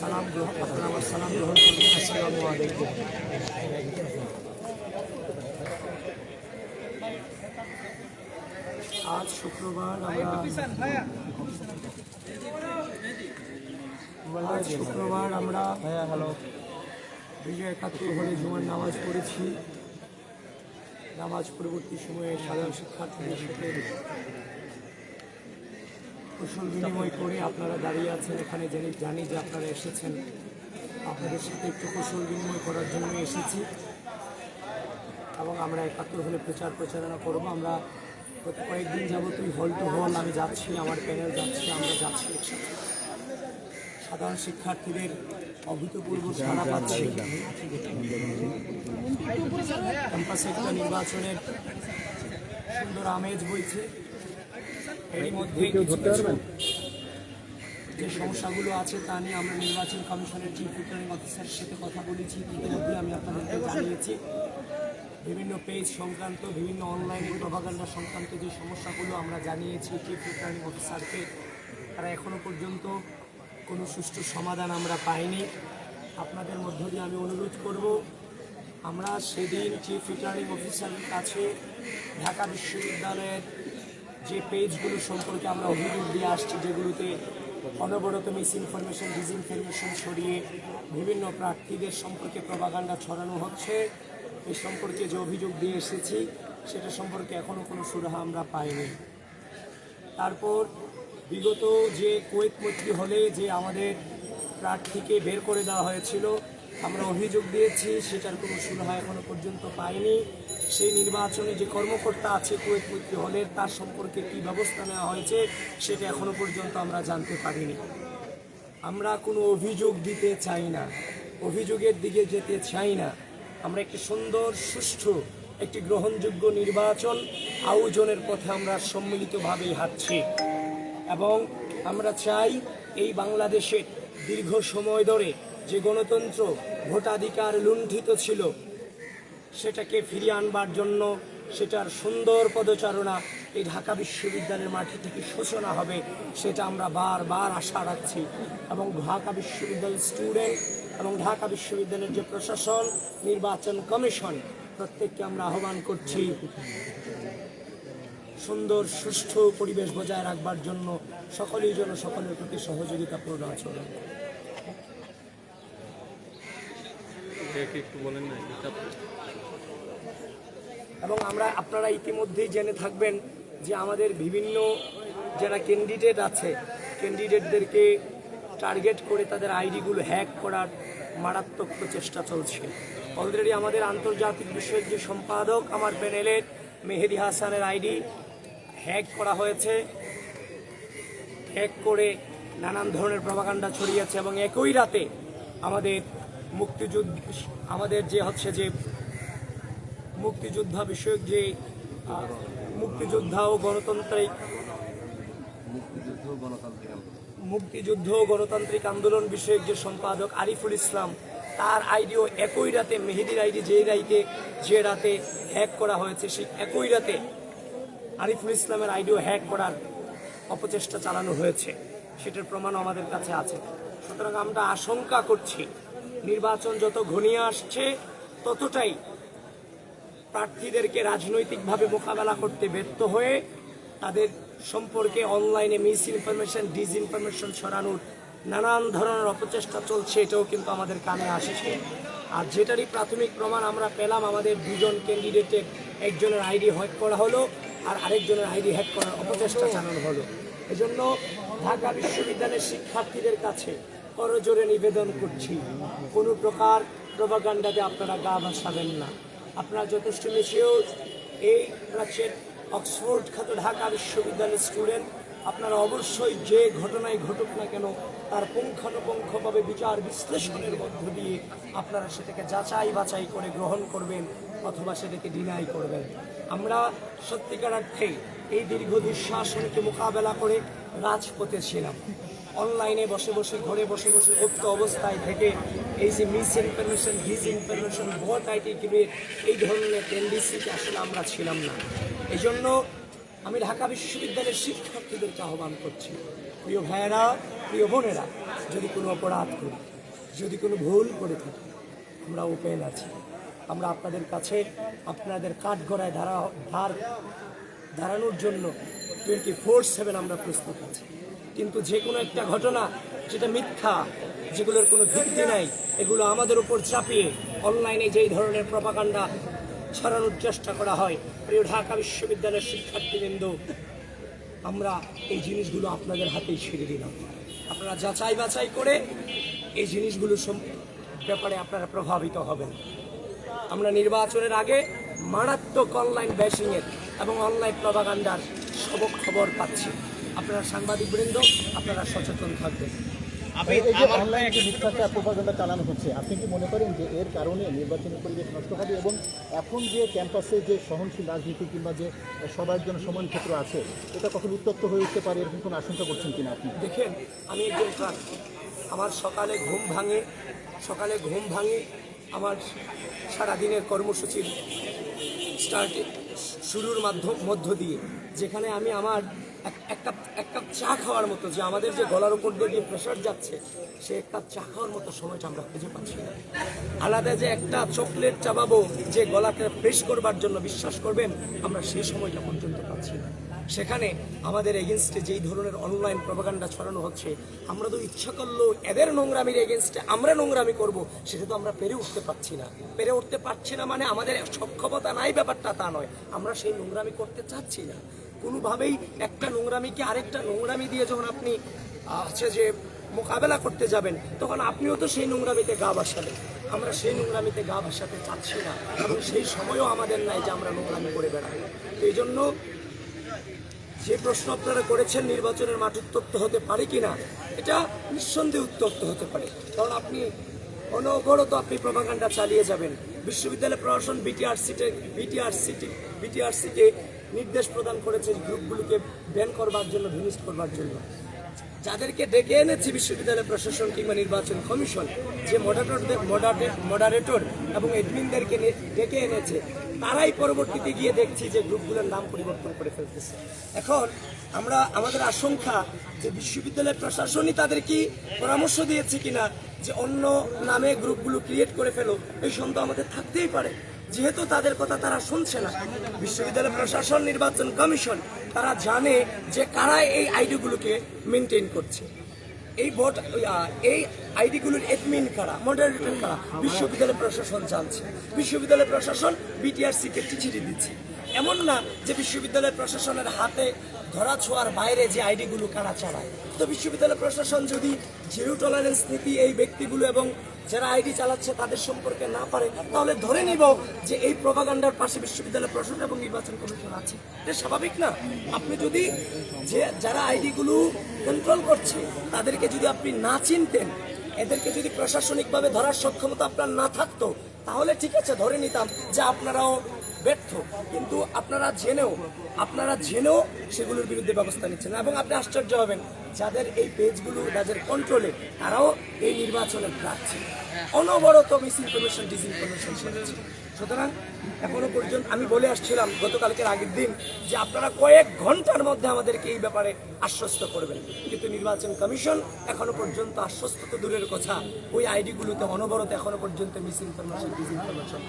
সালাম গ্রহণ আপনারা সালাম গ্রহণ করবেন। আসসালামু আলাইকুম। আজ শুক্রবার আমরা আজ শুক্রবার আমরা হ্যালো বিজয় একাত্তর হলে জুমার নামাজ পড়েছি। নামাজ পরবর্তী সময়ে সাধারণ শিক্ষার্থীদের সাথে কুশল বিনিময় করে আপনারা দাঁড়িয়ে আছেন এখানে জেনে জানি যে আপনারা এসেছেন। আপনাদের সাথে একটু কুশল বিনিময় করার জন্য এসেছি। এবং আমরা একাত্তর হলে প্রচার প্রচারণা করব। আমরা গত কয়েকদিন যাবতই হল টু হল আমি যাচ্ছি আমার প্যানেল যাচ্ছি আমরা যাচ্ছি একসাথে। সাধারণ শিক্ষার্থীদের অভূতপূর্ব সাড়া পাচ্ছি। ক্যাম্পাসে একটা নির্বাচনের সুন্দর আমেজ বইছে। এরই মধ্যে কিছু যে সমস্যাগুলো আছে তা নিয়ে আমরা নির্বাচন কমিশনের চিফ রিটার্নিং অফিসারের সাথে কথা বলেছি। ইতিমধ্যে আমি আপনাদেরকে জানিয়েছি বিভিন্ন পেজ সংক্রান্ত বিভিন্ন অনলাইনে প্রভাকাণ্ডা সংক্রান্ত যে সমস্যাগুলো আমরা জানিয়েছি চিফ রিটার্নিং অফিসারকে তারা এখনও পর্যন্ত কোনো সুষ্ঠু সমাধান আমরা পাইনি। আপনাদের মধ্য দিয়ে আমি অনুরোধ করব আমরা সেদিন চিফ রিটার্নিং অফিসারের কাছে ঢাকা বিশ্ববিদ্যালয়ের যে পেজগুলো সম্পর্কে আমরা অভিযোগ দিয়ে আসছি, যেগুলোতে অনবরত মিস ইনফরমেশন ডিসইনফরমেশন ছড়িয়ে বিভিন্ন প্রার্থীদের সম্পর্কে প্রভাকাণ্ডা ছড়ানো হচ্ছে এই সম্পর্কে যে অভিযোগ দিয়ে এসেছি, সেটা সম্পর্কে এখনও কোনো সুরাহা আমরা পাইনি। তারপর বিগত যে কুয়েত মৈত্রী হলে যে আমাদের প্রার্থীকে বের করে দেওয়া হয়েছিল, আমরা অভিযোগ দিয়েছি, সেটার কোনো সুরাহা এখনও পর্যন্ত পাইনি। সেই নির্বাচনে যে কর্মকর্তা আছে কুয়েত মৈত্রী হলের, তার সম্পর্কে কী ব্যবস্থা নেওয়া হয়েছে সেটা এখনও পর্যন্ত আমরা জানতে পারিনি। আমরা কোনো অভিযোগ দিতে চাই না। অভিযোগের দিকে যেতে চাই না। আমরা একটি সুন্দর, সুষ্ঠু, একটি গ্রহণযোগ্য নির্বাচন, আয়োজনের পথে আমরা সম্মিলিতভাবেই হাঁটছি। এবং আমরা চাই এই বাংলাদেশে দীর্ঘ সময় ধরে যে গণতন্ত্র ভোটাধিকার লুণ্ঠিত ছিল সেটাকে ফিরিয়ে আনবার জন্য সেটার সুন্দর পদচারণা এই ঢাকা বিশ্ববিদ্যালয়ের মাটি থেকে সূচনা হবে, সেটা আমরা বারবার আশা রাখছি এবং ঢাকা বিশ্ববিদ্যালয়ের স্টুডেন্ট এবং ঢাকা বিশ্ববিদ্যালয়ের যে প্রশাসন, নির্বাচন কমিশন, প্রত্যেককে আমরা আহ্বান করছি সুন্দর, সুষ্ঠু পরিবেশ বজায় রাখবার জন্য সকলেই যেন সকলের প্রতি সহযোগিতাপূর্ণ আচরণ করে। একটু বলেন না এবং আমরা আপনারা ইতিমধ্যেই জেনে থাকবেন যে আমাদের বিভিন্ন যারা ক্যান্ডিডেট আছে ক্যান্ডিডেটদেরকে টার্গেট করে তাদের আইডিগুলো হ্যাক করার মারাত্মক প্রচেষ্টা চলছে। অলরেডি আমাদের আন্তর্জাতিক বিষয়ের যে সম্পাদক আমার প্যানেলের মেহেদি হাসানের আইডি হ্যাক করা হয়েছে। হ্যাক করে নানান ধরনের প্রভাকাণ্ডা ছড়িয়েছে এবং একই রাতে আমাদের মুক্তিযুদ্ধ, আমাদের যে হচ্ছে যে মুক্তিযোদ্ধা বিষয়ক যে মুক্তিযোদ্ধা ও গণতান্ত্রিক মুক্তিযুদ্ধ ও গণতান্ত্রিক আন্দোলন বিষয়ক যে সম্পাদক আরিফুল ইসলাম, তার আইডিও একই রাতে, মেহেদির আইডি যে রাইতে যে রাতে হ্যাক করা হয়েছে, সেই একই রাতে আরিফুল ইসলামের আইডিও হ্যাক করার অপচেষ্টা চালানো হয়েছে। সেটার প্রমাণও আমাদের কাছে আছে। সুতরাং আমরা আশঙ্কা করছি, নির্বাচন যত ঘনিয়ে আসছে, ততটাই প্রার্থীদেরকে রাজনৈতিকভাবে মোকাবেলা করতে ব্যর্থ হয়ে তাদের সম্পর্কে অনলাইনে মিস ইনফরমেশন ডিস ইনফরমেশন ছড়ানোর নানান ধরনের অপচেষ্টা চলছে, এটাও কিন্তু আমাদের কানে আসছে। আর যেটারই প্রাথমিক প্রমাণ আমরা পেলাম, আমাদের দুজন ক্যান্ডিডেটের একজনের আইডি হ্যাক করা হলো আর আরেকজনের আইডি হ্যাক করার অপচেষ্টা চালানো হলো। এজন্য ঢাকা বিশ্ববিদ্যালয়ের শিক্ষার্থীদের কাছে করজোরে নিবেদন করছি, কোনো প্রকার প্রভাকাণ্ডাতে আপনারা গা ভাসাবেন না। আপনারা যথেষ্ট মিশিয়েও এই রাজ্যের অক্সফোর্ড খ্যাত ঢাকা বিশ্ববিদ্যালয়ের স্টুডেন্ট, আপনারা অবশ্যই যে ঘটনায় ঘটুক না কেন, তার পুঙ্খানুপুঙ্খভাবে বিচার বিশ্লেষণের মধ্য দিয়ে আপনারা সেটাকে যাচাই বাছাই করে গ্রহণ করবেন অথবা সেটাকে ডিনাই করবেন। আমরা সত্যিকার অর্থে এই দীর্ঘ দুঃশাসনকে মোকাবেলা করে রাজপথে ছিলাম। অনলাইনে বসে বসে, ঘরে বসে বসে উক্ত অবস্থায় থেকে এই যে misinformation disinformation vote IT create এই ধরনের টেন্ডেন্সিতে আসলে আমরা ছিলাম না। এই জন্য আমি ঢাকা বিশ্ববিদ্যালয়ের শিক্ষার্থীদেরকে আহ্বান করছি, প্রিয় ভাইয়েরা, প্রিয় বোনেরা, যদি কোনো অপরাধ করি, যদি কোনো ভুল করে থাকি, আমরা ওপেন আছি আমরা আপনাদের কাছে আপনাদের কাঠগড়ায় ধারা, ধার দাঁড়ানোর জন্য টোয়েন্টি ফোর সেভেন আমরা প্রস্তুত আছি। কিন্তু যে কোনো একটা ঘটনা যেটা মিথ্যা, যেগুলোর কোনো ভিত্তি নাই, এগুলো আমাদের উপর চাপিয়ে অনলাইনে যেই ধরনের প্রপাকাণ্ডা ছড়ানোর চেষ্টা করা হয়, প্রিয় ঢাকা বিশ্ববিদ্যালয়ের শিক্ষার্থীবৃন্দ, আমরা এই জিনিসগুলো আপনাদের হাতেই ছেড়ে দিলাম। আপনারা যাচাই বাছাই করে এই জিনিসগুলো ব্যাপারে আপনারা প্রভাবিত হবেন। আমরা নির্বাচনের আগে মারাত্মক অনলাইন ব্যাশিংয়ের এবং অনলাইন প্রভাকাণ্ডার সব খবর পাচ্ছি। আপনারা সাংবাদিক বৃন্দ আপনারা সচেতন থাকবেন। মিথ্যাচার চালানো হচ্ছে আপনি কি মনে করেন যে এর কারণে নির্বাচনী পরিবেশ নষ্ট হবে এবং এখন যে ক্যাম্পাসে যে সহনশীল রাজনীতি কিংবা যে সবার জন্য সমান ক্ষেত্র আছে এটা কখন উত্তপ্ত হয়ে উঠতে পারে এরকম কোনো আশঙ্কা করছেন কিনা আপনি? দেখেন আমি একজন আমার সকালে ঘুম ভাঙে সকালে ঘুম ভাঙে আমার সারাদিনের কর্মসূচির স্টার্ট শুরুর মাধ্যম মধ্য দিয়ে যেখানে আমি আমার এক- কাপ এক চা খাওয়ার মতো যে আমাদের যে গলার উপর দিয়ে প্রেশার যাচ্ছে, সে এক কাপ চা খাওয়ার মতো সময়টা আমরা খুঁজে পাচ্ছি না। আলাদা যে একটা চকলেট চাবাবো যে গলাকে ফ্রেশ করবার জন্য বিশ্বাস করবেন, আমরা সেই সময়টা পর্যন্ত পাচ্ছি না। সেখানে আমাদের এগেনস্টে যেই ধরনের অনলাইন প্রপাগান্ডা ছড়ানো হচ্ছে, আমরা তো ইচ্ছা করলেও এদের নোংরামির এগেনস্টে আমরা নোংরামি করব, সেটা তো আমরা পেরে উঠতে পারছি না। পেরে উঠতে পারছি না মানে আমাদের সক্ষমতা নাই ব্যাপারটা তা নয়। আমরা সেই নোংরামি করতে চাচ্ছি না। কোনোভাবেই একটা নোংরামিকে আরেকটা নোংরামি দিয়ে যখন আপনি হচ্ছে যে মোকাবেলা করতে যাবেন, তখন আপনিও তো সেই নোংরামিতে গা ভাসাবেন আমরা সেই নোংরামিতে গা ভাসাতে চাচ্ছি না। এবং সেই সময়ও আমাদের নাই যে আমরা নোংরামি করে বেড়াবো। এই জন্য যে প্রশ্ন আপনারা করেছেন নির্বাচনের মাঠ উত্তপ্ত হতে পারে কিনা, এটা নিঃসন্দেহে উত্তপ্ত হতে পারে। কারণ আপনি অনবরত আপনি প্রভাকাণ্ডা চালিয়ে যাবেন। বিশ্ববিদ্যালয় প্রশাসন বিটিআরসিতে বিটিআরসিটি বিটিআরসিকে নির্দেশ প্রদান করেছে গ্রুপগুলোকে ব্যান করবার জন্য ভিনিস্ট করবার জন্য। যাদেরকে ডেকে এনেছে বিশ্ববিদ্যালয় প্রশাসন কিংবা নির্বাচন কমিশন, যে মডারেটরদের মডারেটর এবং এডমিনদেরকে ডেকে এনেছে, তারাই পরবর্তীতে গিয়ে দেখছি যে গ্রুপগুলোর নাম পরিবর্তন করে ফেলতেছে। এখন আমরা, আমাদের আশঙ্কা যে বিশ্ববিদ্যালয় প্রশাসনই তাদের কি পরামর্শ দিয়েছে কিনা, যে অন্য নামে গ্রুপগুলো ক্রিয়েট করে ফেলো, এই সন্দেহ আমাদের থাকতেই পারে। যেহেতু তাদের কথা তারা শুনছে না, বিশ্ববিদ্যালয় প্রশাসন, নির্বাচন কমিশন, তারা জানে যে কারা এই আইডিগুলোকে মেনটেন করছে। এই ভোট এই আইডিগুলোর এডমিন কারা মডারেটর কারা? বিশ্ববিদ্যালয় প্রশাসন জানছে। বিশ্ববিদ্যালয় প্রশাসন বিটিআরসিকে চিঠি দিচ্ছে। এমন না যে বিশ্ববিদ্যালয় প্রশাসনের হাতে ধরা ছোঁয়ার বাইরে যে আইডিগুলো কারা চালায়। তো বিশ্ববিদ্যালয় প্রশাসন যদি জিরো টলারেন্স নীতি এই ব্যক্তিগুলো এবং যারা আইডি চালাচ্ছে তাদের সম্পর্কে না পারে, তাহলে ধরে নিব যে এই প্রভাগান্ডার পাশে বিশ্ববিদ্যালয় প্রশাসন এবং নির্বাচন কমিশন আছে। এটা স্বাভাবিক না? আপনি যদি যে যারা আইডিগুলো কন্ট্রোল করছে, তাদেরকে যদি আপনি না চিনতেন, এদেরকে যদি প্রশাসনিকভাবে ধরার সক্ষমতা আপনার না থাকতো, তাহলে ঠিক আছে, ধরে নিতাম যে আপনারাও ব্যর্থ। কিন্তু আপনারা জেনেও আপনারা জেনেও সেগুলোর বিরুদ্ধে ব্যবস্থা নিচ্ছেন এবং আপনি আশ্চর্য হবেন, যাদের এই পেজগুলো, যাদের কন্ট্রোলে তারাও এই নির্বাচনে প্রার্থী। অনবরত মিস ইনফরমেশন ডিসইনফরমেশন সুতরাং এখনও পর্যন্ত আমি বলে আসছিলাম গতকালকের আগের দিন যে আপনারা কয়েক ঘণ্টার মধ্যে আমাদেরকে এই ব্যাপারে আশ্বস্ত করবেন। কিন্তু নির্বাচন কমিশন এখনও পর্যন্ত আশ্বস্ত তো দূরের কথা। ওই আইডিগুলোতে অনবরত এখনও পর্যন্ত মিস ইনফরমেশন ডিসইনফরমেশন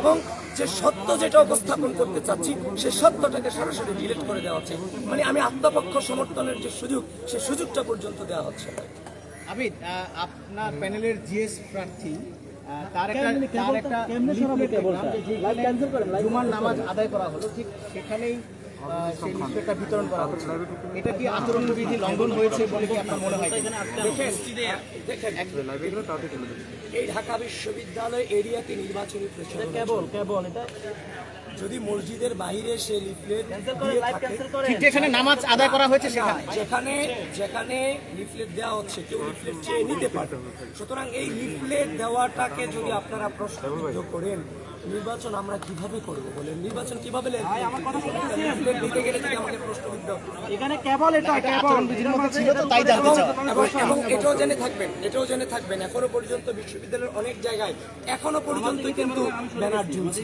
এবং যে সত্য যেটা উপস্থাপন করতে চাচ্ছি, সে সত্যটাকে সরাসরি ডিলিট করে দেওয়া হচ্ছে। মানে আমি আত্মপক্ষ সমর্থনের যে সুযোগ, সে সুযোগটা পর্যন্ত দেওয়া হচ্ছে। আবিদ আপনার প্যানেলের জিএস প্রার্থী তার একটা তার একটা জুমার নামাজ আদায় করা হলো ঠিক সেখানেই সেই লিফলেটটা বিতরণ করা হচ্ছে। এটা কি আচরণবিধি লঙ্ঘন হয়েছে বলে কি আপনার মনে হয়? এই ঢাকা বিশ্ববিদ্যালয় এরিয়াতে নির্বাচনী প্রচার কেবল কেবল এটা? যদি মসজিদের বাইরে সে লিফলেট যেখানে নামাজ আদায় করা হয়েছে যেখানে যেখানে লিফলেট দেওয়া হচ্ছে কেউ লিফলেট চেয়ে নিতে পারে। সুতরাং এই লিফলেট দেওয়াটাকে যদি আপনারা প্রশ্নবিদ্ধ করেন নির্বাচন আমরা কীভাবে করব বলে নির্বাচন কীভাবে দিতে গেলে যদি আমাকে এখানে কেবল এটা কেবল। ছিল তো তাই জানতে চাও এবং এটাও জেনে থাকবেন এটাও জেনে থাকবেন এখনও পর্যন্ত বিশ্ববিদ্যালয়ের অনেক জায়গায় এখনও পর্যন্ত কিন্তু ব্যানার ঝুলছে।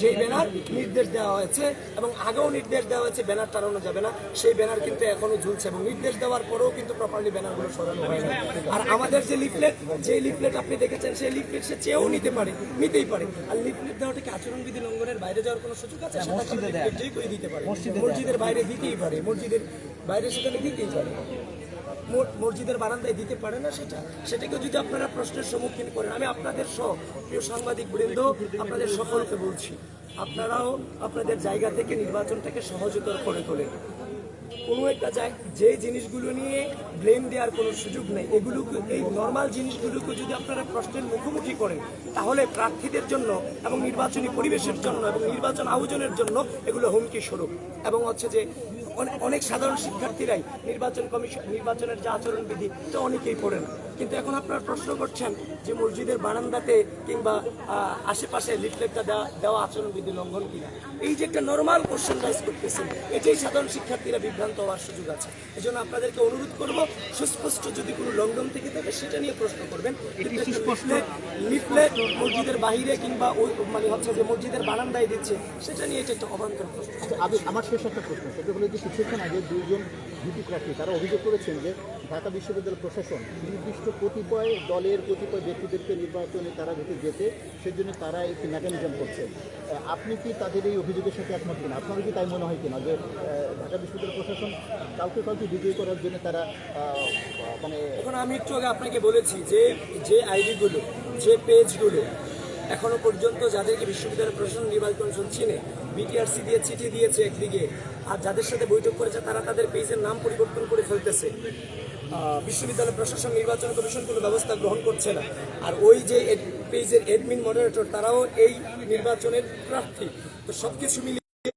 সেই ব্যানার নির্দেশ দেওয়া হয়েছে এবং আগেও নির্দেশ দেওয়া হয়েছে ব্যানার টানানো যাবে না সেই ব্যানার কিন্তু এখনও ঝুলছে এবং নির্দেশ দেওয়ার পরেও কিন্তু প্রপারলি ব্যানারগুলো সরানো হয় না আর আমাদের যে লিফলেট যে লিফলেট আপনি দেখেছেন সেই লিফলেট সে চেয়েও নিতে পারে নিতেই পারে। আর লিফলেট দেওয়াটা কি আচরণবিধি লঙ্ঘনের বাইরে যাওয়ার কোনো সুযোগ আছে? সেটা দিতে পারে? মসজিদের বাইরে দিতেই পারে। মসজিদের বাইরে সেখানে দিতেই পারে। মসজিদের বারান্দায় দিতে পারে না সেটা। সেটাকে যদি আপনারা প্রশ্নের সম্মুখীন করেন, আমি আপনাদের সহ প্রিয় সাংবাদিক বৃন্দ আপনাদের সকলকে বলছি, আপনারাও আপনাদের জায়গা থেকে নির্বাচনটাকে সহজতর করে তোলেন। কোনো একটা যে জিনিসগুলো নিয়ে ব্লেম দেওয়ার কোনো সুযোগ নেই, এগুলোকে এই নর্মাল জিনিসগুলোকে যদি আপনারা প্রশ্নের মুখোমুখি করেন, তাহলে প্রার্থীদের জন্য এবং নির্বাচনী পরিবেশের জন্য এবং নির্বাচন আয়োজনের জন্য এগুলো হুমকি স্বরূপ। এবং হচ্ছে যে অনেক সাধারণ শিক্ষার্থীরাই নির্বাচন কমিশন নির্বাচনের যে আচরণবিধি তো অনেকেই পড়ে না। কিন্তু এখন আপনারা প্রশ্ন করছেন যে মসজিদের বারান্দাতে কিংবা আশেপাশে লিফলেটটা দেওয়া দেওয়া আচরণবিধি লঙ্ঘন কিনা এই যে একটা নর্মাল কোশ্চেন রাইজ করতেছেন এটাই সাধারণ শিক্ষার্থীরা বিভ্রান্ত হওয়ার সুযোগ আছে। এই জন্য আপনাদেরকে অনুরোধ করব সুস্পষ্ট যদি কোনো লঙ্ঘন থেকে থাকে সেটা নিয়ে প্রশ্ন করবেন। লিফলেট মসজিদের বাহিরে কিংবা ওই মানে হচ্ছে যে মসজিদের বারান্দায় দিচ্ছে সেটা নিয়ে এটা একটা অবান্তর প্রশ্ন। আচ্ছা, আমি আমার শেষ একটা প্রশ্ন সেটা হলো যে কিছুক্ষণ আগে দুইজন ভিপি প্রার্থী তারা অভিযোগ করেছেন যে ঢাকা বিশ্ববিদ্যালয় প্রশাসন নির্দিষ্ট কতিপয় দলের কতিপয় ব্যক্তিদেরকে নির্বাচনে তারা যাতে যেতে সেজন্য তারা একটি মেকানিজম করছে। আপনি কি তাদের এই অভিযোগের সাথে একমত কিনা? আপনার কি তাই মনে হয় কিনা যে ঢাকা বিশ্ববিদ্যালয় প্রশাসন কাউকে কাউকে বিজয়ী করার জন্য তারা মানে এখন আমি একটু আগে আপনাকে বলেছি যে যে আইডিগুলো, যে পেজগুলো এখনও পর্যন্ত যাদেরকে বিশ্ববিদ্যালয় প্রশাসন নির্বাচন কমিশন চিনে বিটিআরসি দিয়ে চিঠি দিয়েছে একদিকে, আর যাদের সাথে বৈঠক করেছে তারা তাদের পেজের নাম পরিবর্তন করে ফেলতেছে। বিশ্ববিদ্যালয় প্রশাসন, নির্বাচন কমিশন কোনো ব্যবস্থা গ্রহণ করছে না। আর ওই যে পেজের এডমিন মডারেটর তারাও এই নির্বাচনের প্রার্থী। তো সবকিছু মিলিয়ে